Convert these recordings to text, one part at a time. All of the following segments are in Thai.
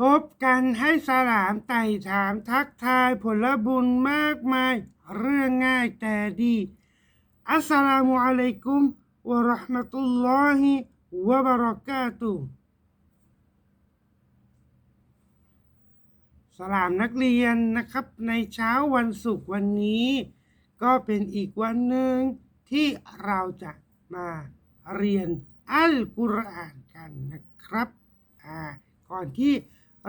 พบกันให้สลามไต่ถามทักทายผลบุญมากมาย เรื่องง่ายแต่ดี อัสสลามุอะลัยกุมวะราะห์มะตุลลอฮิวะบะเราะกาตุสลามนักเรียนนะครับ ในเช้าวันศุกร์วันนี้ ก็เป็นอีกวันหนึ่งที่เราจะมาเรียนอัลกุรอานกันนะครับอ่าก่อนที่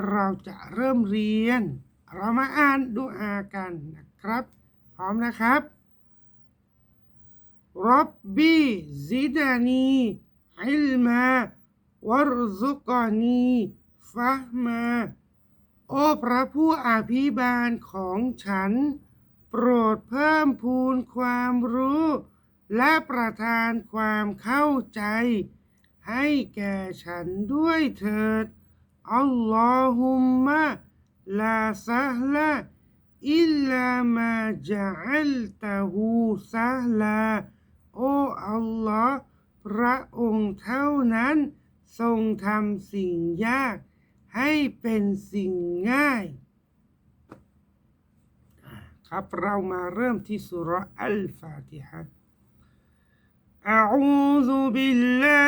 เราจะเริ่มเรียน เรามาอ่านดูอากันนะครับ พร้อมนะครับรับบีซิดานีอิลมาวรซุกานีฟะมาโอ้พระผู้อภิบาลของฉัน โปรดเพิ่มพูนความรู้ และประทานความเข้าใจ ให้แก่ฉันด้วยเถิด อัลลอฮุมมะลาซะฮ์ลาอิลลามาจัลตะฮูซะฮ์ลา โอ้อัลลอฮ์พระองค์เท่านั้น ทรงทำสิ่งยาก ให้เป็นสิ่งง่าย ครับเรามาเริ่มที่สุราะห์อัลฟาติฮะ أعوذ بالله من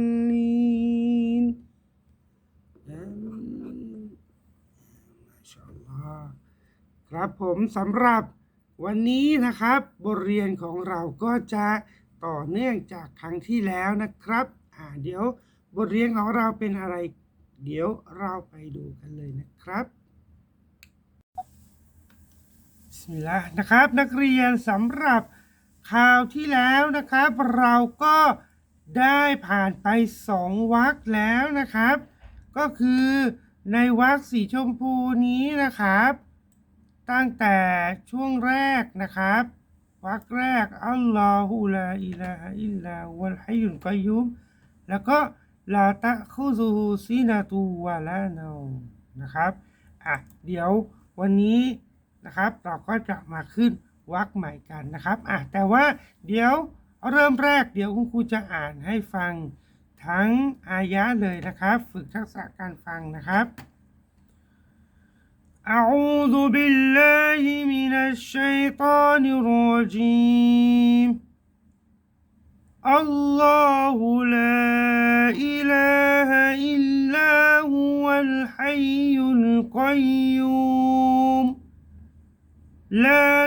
آمين ما شاء الله ครับผมสำหรับวันนี้นะครับ บทเรียนของเราก็จะต่อเนื่องจากครั้งที่แล้วนะครับอ่าเดี๋ยวบทเรียนของเราเป็นอะไร เดี๋ยวเราไปดูกันเลยนะครับ บิสมิลลาห์นะครับนักเรียนสำหรับ ข่าวที่แล้วนะครับ เราก็ได้ผ่านไปสองวรรคแล้วนะครับ ก็คือในวรรคสีชมพูนี้นะครับ ตั้งแต่ช่วงแรกนะครับวรรคแรกอัลลอฮุลาอิลาอิลลาวัลฮัยยุลกอยุมแล้วก็ลาตะคุซูฮูซินาตูวะลาเนนะครับอะเดี๋ยววันนี้นะครับเราก็จะมาขึ้น วรรคใหม่กันนะครับอ่ะแต่ว่าเดี๋ยวเริ่มแรกเดี๋ยวคุณครูจะอ่านให้ฟังทั้งอายะเลยนะครับ ฝึกทักษะการฟังนะครับ أعوذ بالله من الشيطان الرجيم الله لا إله إلا هو الحي القيوم لا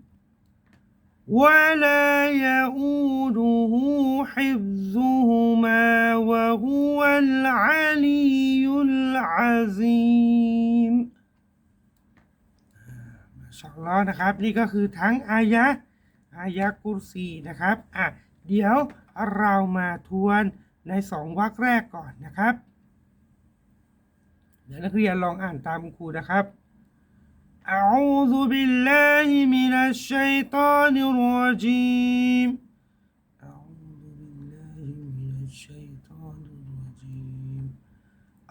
ولا يؤوده حفظهما وهو العلي العظيم มาชาอัลลอฮ์นะครับ นี่ก็คือทั้งอายะห์ อายะกุรซีนะครับอ่ะเดี๋ยวเรามาทวนในสองวรรคแรกก่อนนะครับ เดี๋ยวนักเรียนลองอ่านตามคุณครูนะครับ أعوذ بالله من الشيطان الرجيم. أعوذ بالله من الشيطان الرجيم.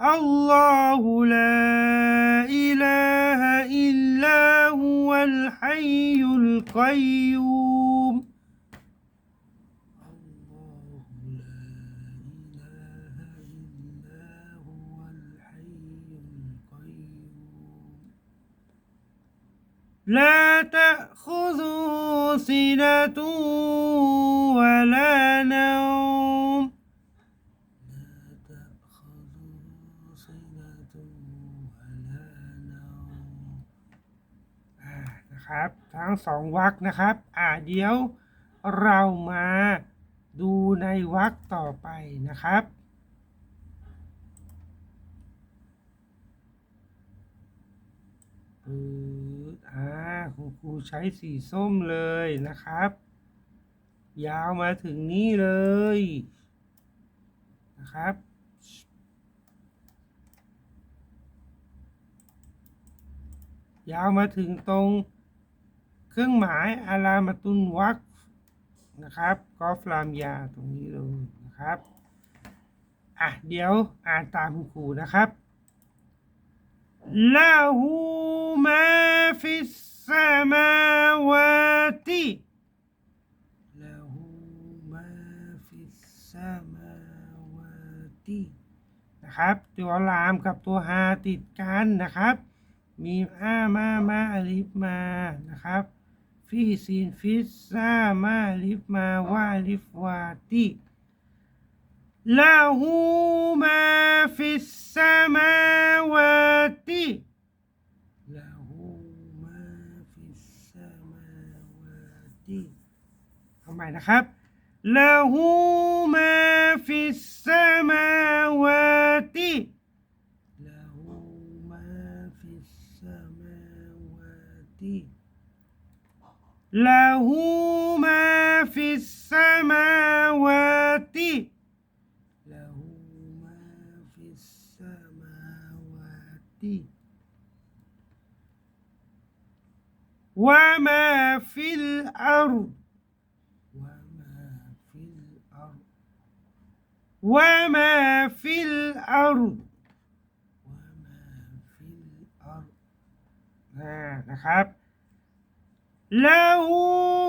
الله لا إله إلا هو الحي القيوم. لا تأخذه سنة ولا نوم لا تأخذه سنة ولا نوم อ่านะครับ ทั้งสองวรรคนะครับ อ่าเดี๋ยวเรามาดูในวรรคต่อไปนะครับ ปืด อ่าคุณครูใช้สีส้มเลยนะครับ ยาวมาถึงนี่เลยนะครับยาวมาถึงตรงเครื่องหมายอารามาตุนวักนะครับกอฟลามยาตรงนี้เลยนะครับ อะ เดี๋ยวอ่านตามคุณครูนะครับ له ما في السماوات له ما في السماوات นะครับ ตัวลามกับตัวฮาติดกันนะครับ มีอามามาอลิฟมานะครับฟีซีนฟิสซามาอลิฟมาวาอลิฟวาติ له ما في السماوات له ما في السماوات เอาใหม่นะครับ له ما في السماوات له ما في السماوات له وما في الأرض وما في الأرض وما في الأرض وما في الأرض อ่านะครับ له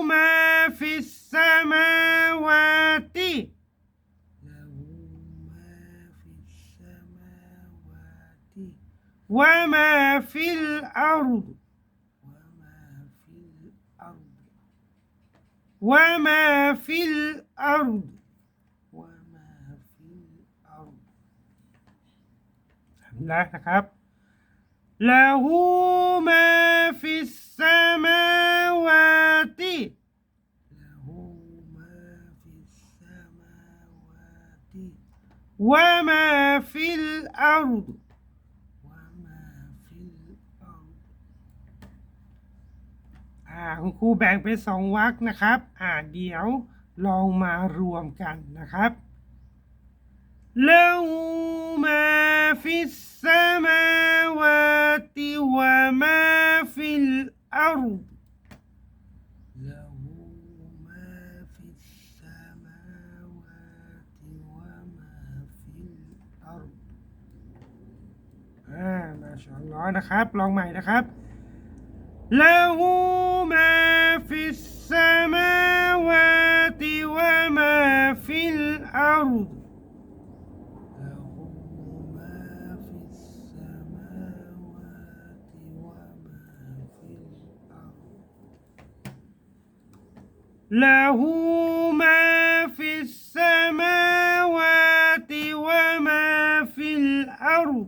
ما في السماوات له ما في السماوات وما في الأرض وما في الأرض وما في الأرض ทำแล้วนะครับ له ما في السماوات له ما في السماوات وما في الأرض คุณครูแบ่งเป็นสองวรรคนะครับ อ่าเดี๋ยวลองมารวมกันนะครับเลวมาฟิสสมาวาติวะมาฟิลอารุเลวมาฟิสสมาวาติวะมาฟิลอารุอ่ามาชอนร้อยนะครับ ลองใหม่นะครับ له ما في السماوات وما في الأرض. له ما في السماوات وما في الأرض. له ما في السماوات وما في الأرض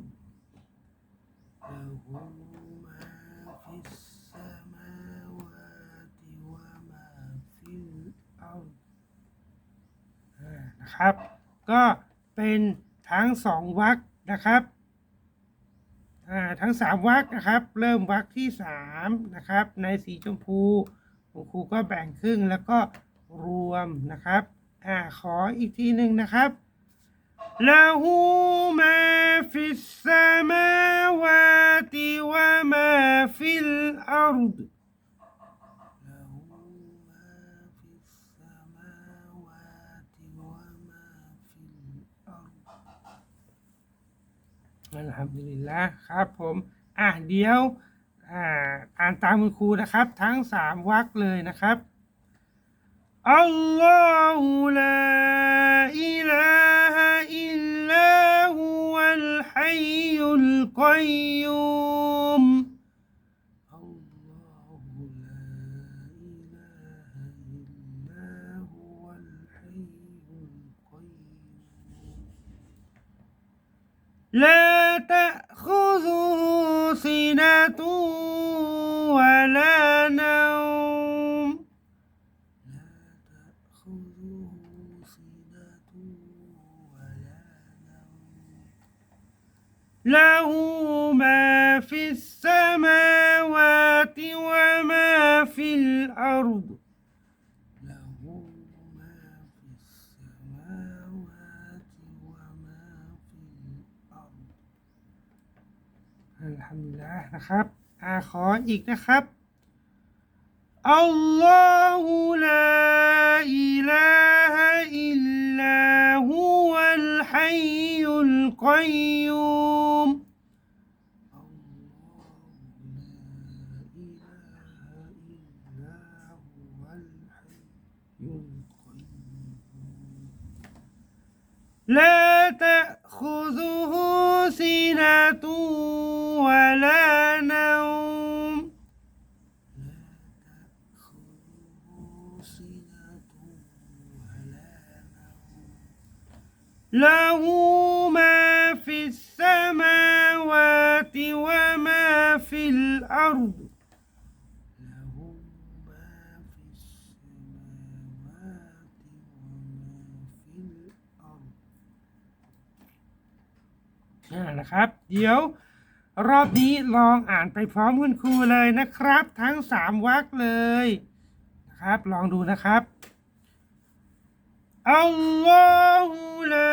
ครับ ก็เป็นทั้งสองวักนะครับทั้งสามวักนะครับ เริ่มวักที่สามนะครับ ในสีชมพูคุณครูก็แบ่งครึ่งแล้วก็รวมนะครับอขออีกทีหนึ่งนะครับละหูมาฟิสสมาวาติวะมาฟิลอาร์ด มันครับดีละครับผมอะเดี๋ยวอ่านตามคุณครูนะครับ ทั้งสามวรรคเลยนะครับอัลลอฮฺลาอิลาฮะอิลลาฮุวัลฮัยยุลกัยยุมอลลฮิลาฮิลาฮุวัลัยุลกัยยุ นะครับอาขออีกนะครับ อัลลอฮุลาอิลาฮะอิลลาฮุวัลฮัยยุลกัยยุม لا تأخذه سنة له ما في السماوات وما في الأرض له ما في السماوات وما في الأرض อ่านะครับ เดี๋ยว รอบนี้ลองอ่านไปพร้อมคุณครูเลยนะครับ ทั้งสามวรรคเลยนะครับ ลองดูนะครับ อัลลอฮุลา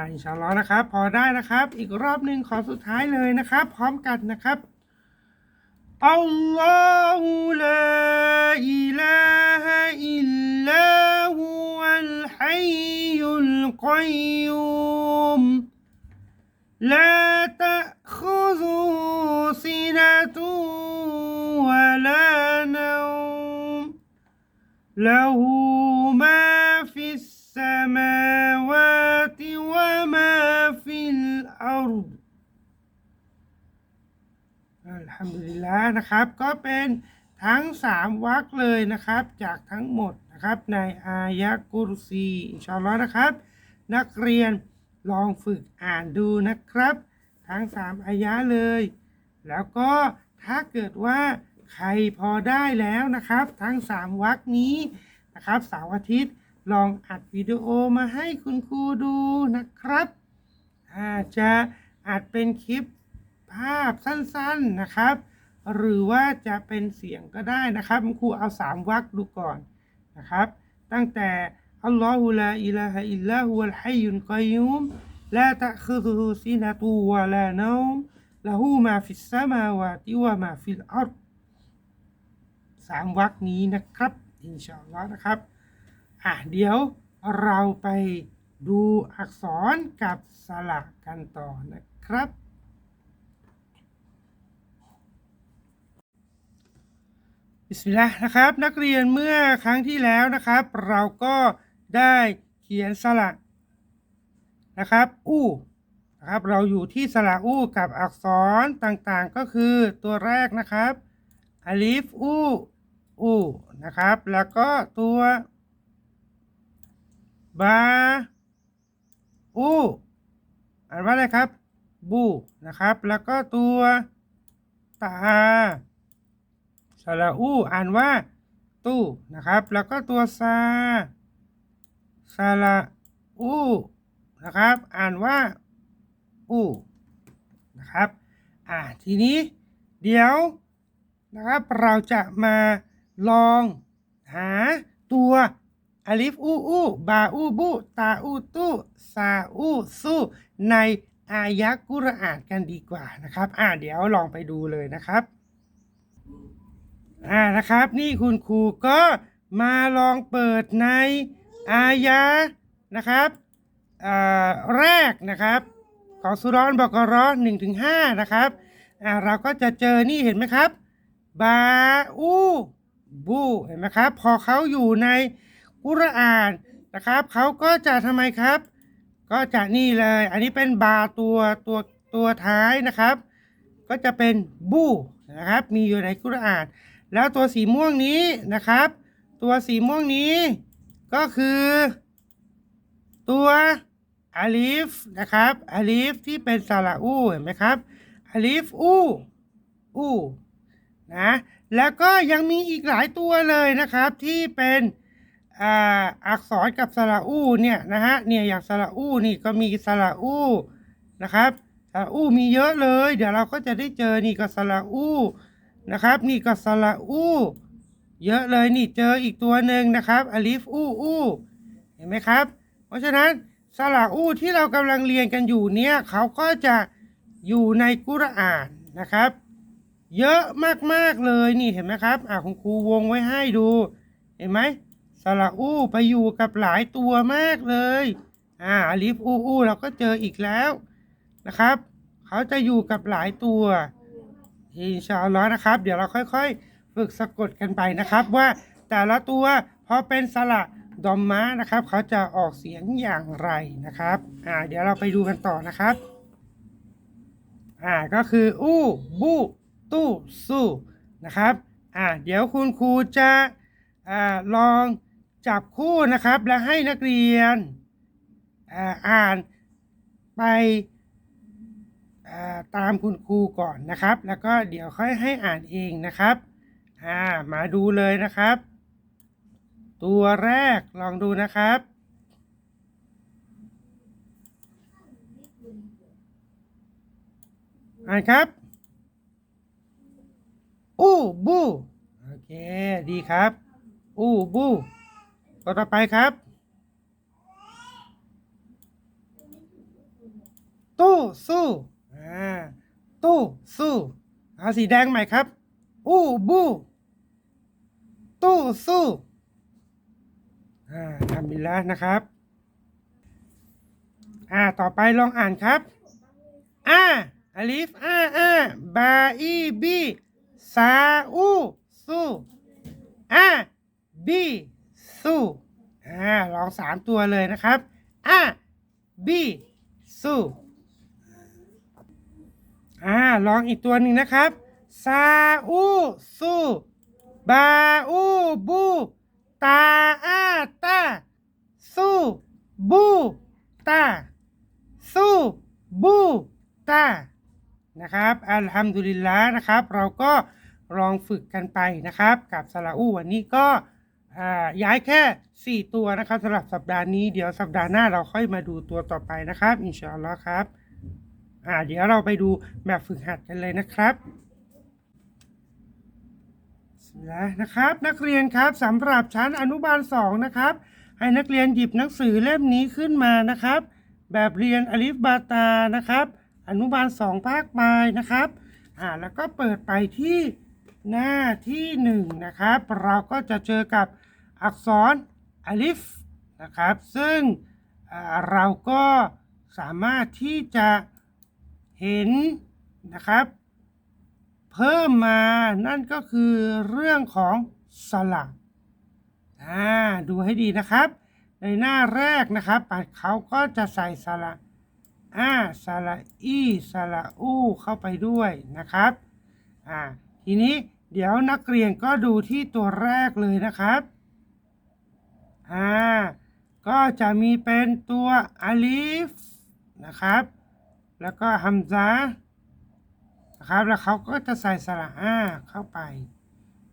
อ่าอินชาอัลลอฮ์นะครับ พอได้นะครับ อีกรอบหนึ่งขอสุดท้ายเลยนะครับ พร้อมกันนะครับ อัลลอฮุลาอิลาฮะอิลลาฮุวัลฮัยยุลกัยยุม لا تأخذه سنة ولا نوم له ฮัมดุลิลละนะครับ ก็เป็นทั้งสามวรรคเลยนะครับ จากทั้งหมดนะครับในอายะกุรซีอินชาอัลลอฮ์นะครับ นักเรียนลองฝึกอ่านดูนะครับ ทั้งสามอายะเลย แล้วก็ถ้าเกิดว่าใครพอได้แล้วนะครับ ทั้งสามวรรคนี้นะครับเสาร์อาทิตย์ลองอัดวิดีโอมาให้คุณครูดูนะครับอาจจะอัดเป็นคลิป ภาพสั้นๆนะครับ หรือว่าจะเป็นเสียงก็ได้นะครับคุณครูเอาสามวรรคดูก่อนนะครับ ตั้งแต่อัลลอฮุลาอิลาฮะอิลลาฮุวัลฮัยยุลกัยยุมลาตะคุซุฮุซินะตูวะลาเนมละหูมาฟิสซามาวาติวะมาฟิลอัรสามวรรคนี้นะครับอินชาอัลลอฮ์นะครับอะเดี๋ยวเราไปดูอักษรกับสระกันต่อนะครับ บิสมิลลาห์นะครับนักเรียนเมื่อครั้งที่แล้วนะครับ เราก็ได้เขียนสระนะครับอู้นะครับเราอยู่ที่สระอู้กับอักษรต่างๆ ก็คือตัวแรกนะครับอลิฟอู้อู้นะครับ แล้วก็ตัวบาอูอ่านว่าอะไรครับบูนะครับ แล้วก็ตัวตา สระอูอ่านว่า ตู้นะครับ แล้วก็ตัวซาสระอูนะครับ อ่านว่าอูนะครับ อ่าทีนี้เดี๋ยวนะครับเราจะมาลองหาตัวอลิฟอูอูบาอูบูตาอูตู้ซาอูซูในอายะกุรอานกันดีกว่านะครับ อ่าเดี๋ยวลองไปดูเลยนะครับ อ่านะครับ นี่คุณครูก็มาลองเปิดในอายะนะครับอ่าแรกนะครับ ของสุรอนบกรอหนึ่งถึงห้านะครับอ่าเราก็จะเจอนี่เห็นไหมครับ บาอูบูเห็นไหมครับ พอเขาอยู่ในกุรอานนะครับเขาก็จะทำไมครับ ก็จะนี่เลย อันนี้เป็นบาตัวตัวตัวท้ายนะครับ ก็จะเป็นบูนะครับ มีอยู่ในกุรอาน แล้วตัวสีม่วงนี้นะครับ ตัวสีม่วงนี้ ก็คือ ตัวอาลิฟนะครับอาลิฟที่เป็นสระอูเห็นไหมครับอาลิฟอูอูนะแล้วก็ยังมีอีกหลายตัวเลยนะครับที่เป็นอักษรกับสระอูเนี่ยนะฮะเนี่ยอย่างสระอูนี่ก็มีสระอูนะครับสระอูมีเยอะเลย เดี๋ยวเราก็จะได้เจอนี่ก็สระอู นะครับ นี่ก็สระอู้เยอะเลยนี่เจออีกตัวหนึ่งนะครับอลิฟอู้อู้เห็นไหมครับ เพราะฉะนั้นสระอู้ที่เรากำลังเรียนกันอยู่เนี่ยเขาก็จะอยู่ในกุรอานนะครับ เยอะมากๆเลยนี่เห็นไหมครับอ่าคุณครูวงไว้ให้ดู เห็นไหมสระอู้ไปอยู่กับหลายตัวมากเลยอ่าอลิฟอู้อู้เราก็เจออีกแล้วนะครับ เขาจะอยู่กับหลายตัว อินชาอัลลอฮ์นะครับ เดี๋ยวเราค่อยๆ ฝึกสะกดกันไปนะครับว่าแต่ละตัวพอเป็นสระดอมม้านะครับ เขาจะออกเสียงอย่างไรนะครับอ่าเดี๋ยวเราไปดูกันต่อนะครับอ่าก็คืออู้บูตู้สู้นะครับอ่าเดี๋ยวคุณครูจะอ่าลองจับคู่นะครับและให้นักเรียนอ่าอ่านไป ตามคุณครูก่อนนะครับ แล้วก็เดี๋ยวค่อยให้อ่านเองนะครับามาดูเลยนะครับ ตัวแรกลองดูนะครับ อ่านครับอู้บูโอเค ดีครับอู้บูตัวต่อไปครับตู้สู้อ่ ตู้สู้เอาสีแดงใหม่ครับ อู้บู้ตู้สู้อ่าทำบิลละนะครับ อ่าต่อไปลองอ่านครับอาอลิฟอาอาบาอีบีซาอูซูอาบีซูอ่าลองสามตัวเลยนะครับอาบีซู อ่าลองอีกตัวหนึ่งนะครับซาอูซูบาอูบูตาอาตาซูบูตาสูบูตานะครับอัลฮัมดุลิลละนะครับ เราก็ลองฝึกกันไปนะครับ กับสลาอูวันนี้ก็ย้ายแค่ 4 ตัวนะครับสำหรับสัปดาห์นี้เดี๋ยวสัปดาห์หน้าเราค่อยมาดูตัวต่อไปนะครับ อินชาอัลลอฮ์ครับ อ่าเดี๋ยวเราไปดูแบบฝึกหัดกันเลยนะครับแล้วนะครับนักเรียนครับสำหรับชั้นอนุบาล2นะครับให้นักเรียนหยิบหนังสือเล่มนี้ขึ้นมานะครับ แบบเรียนอลิฟบาตานะครับ อนุบาลสองภาคปลายนะครับอ่าแล้วก็เปิดไปที่หน้าที่หนึ่งนะครับเราก็จะเจอกับอักษรอลิฟนะครับ ซึ่งอ่าเราก็สามารถที่จะ เห็นนะครับ เพิ่มมานั่นก็คือเรื่องของสลักอ่าดูให้ดีนะครับ ในหน้าแรกนะครับปัดเขาก็จะใส่สระอ่าสระอีสระอูเข้าไปด้วยนะครับอ่าทีนี้เดี๋ยวนักเรียนก็ดูที่ตัวแรกเลยนะครับอ่าก็จะมีเป็นตัวอลีฟนะครับ แล้วก็ฮัมซานะครับ แล้วเขาก็จะใส่สระอาเข้าไป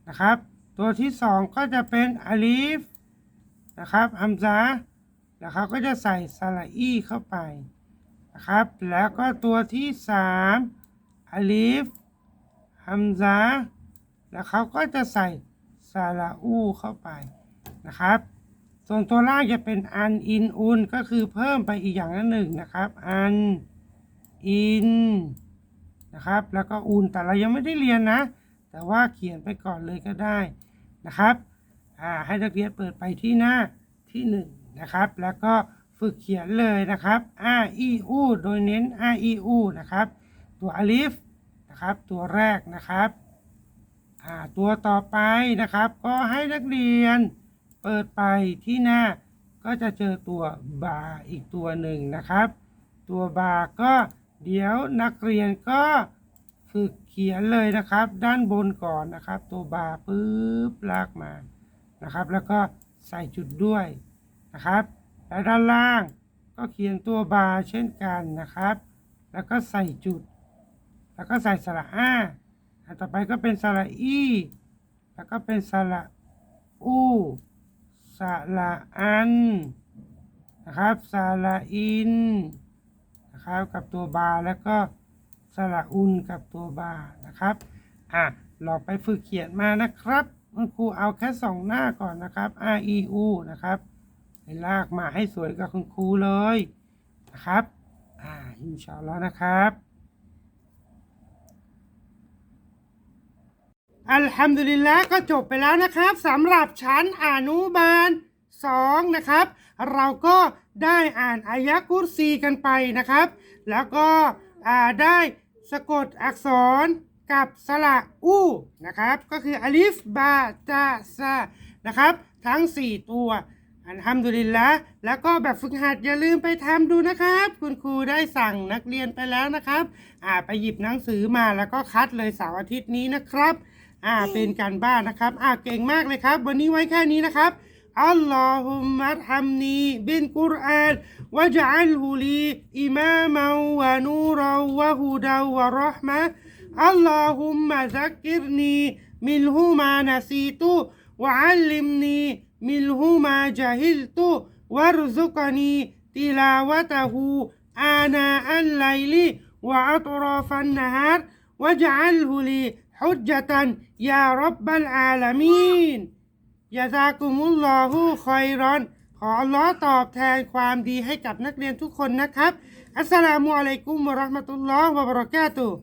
นะครับ ตัวที่สองก็จะเป็นอาลีฟนะครับฮัมซาแล้วเขาก็จะใส่สระอีเข้าไปนะครับ แล้วก็ตัวที่สามอาลีฟฮัมซาแล้วเขาก็จะใส่สระอูเข้าไปนะครับ ส่วนตัวล่างจะเป็นอันอินอุนก็คือเพิ่มไปอีกอย่างละหนึ่งนะครับ อัน อินนะครับ แล้วก็อุนแต่เรายังไม่ได้เรียนนะ แต่ว่าเขียนไปก่อนเลยก็ได้นะครับอ่าให้นักเรียนเปิดไปที่หน้าที่หนึ่งนะครับ แล้วก็ฝึกเขียนเลยนะครับอาอีอูโดยเน้นอาอีอูนะครับ ตัวอลิฟนะครับ ตัวแรกนะครับอ่าตัวต่อไปนะครับ ก็ให้นักเรียนเปิดไปที่หน้า ก็จะเจอตัวบาร์อีกตัวหนึ่งนะครับ ตัวบาร์ก็ เดี๋ยวนักเรียนก็ฝึกเขียนเลยนะครับ ด้านบนก่อนนะครับ ตัวบาร์ปึ๊บลากมานะครับ แล้วก็ใส่จุดด้วยนะครับ และด้านล่างก็เขียนตัวบาร์เช่นกันนะครับ แล้วก็ใส่จุด แล้วก็ใส่สระอาอันต่อไปก็เป็นสระอีแล้วก็เป็นสระอูสระอันนะครับสระอิน นะครับกับตัวบาแล้วก็สระอุนกับตัวบานะครับอะเราไปฝึกเขียนมานะครับคุณครูเอาแค่สองหน้าก่อนนะครับ R E U นะครับให้ลากมาให้สวยกับคุณครูเลยนะครับอ่าอินชาอัลลอฮ์นะครับอัลฮัมดุลิลละก็จบไปแล้วนะครับสำหรับชั้นอนุบาล 2 นะครับ เราก็ได้อ่านอายะกุรซีกันไปนะครับ แล้วก็ได้สะกดอักษรกับสระอูนะครับ ก็คืออลิฟบาตาซานะครับ ทั้ง 4 ตัวอัลฮัมดุลิลละแล้วก็แบบฝึกหัดอย่าลืมไปทำดูนะครับ คุณครูได้สั่งนักเรียนไปแล้วนะครับ อ่าไปหยิบหนังสือมาแล้วก็คัดเลยเสาร์อาทิตย์นี้นะครับ อ่าเป็นการบ้านนะครับ อ่าเก่งมากเลยครับ วันนี้ไว้แค่นี้นะครับ اللهم ارحمني بالقرآن واجعله لي إماما ونورا وهدى ورحمة. اللهم ذكرني منه ما نسيت وعلمني منه ما جهلت وارزقني تلاوته آناء الليل وأطراف النهار. واجعله لي حجة يا رب العالمين. ยาซากุมุลลอฮูคอยรอน ขอล้อตอบแทนความดีให้กับนักเรียนทุกคนนะครับ อัสสลามุอะลัยกุมวะราะห์มะตุลลอฮ์วะบะเราะกาตุฮ์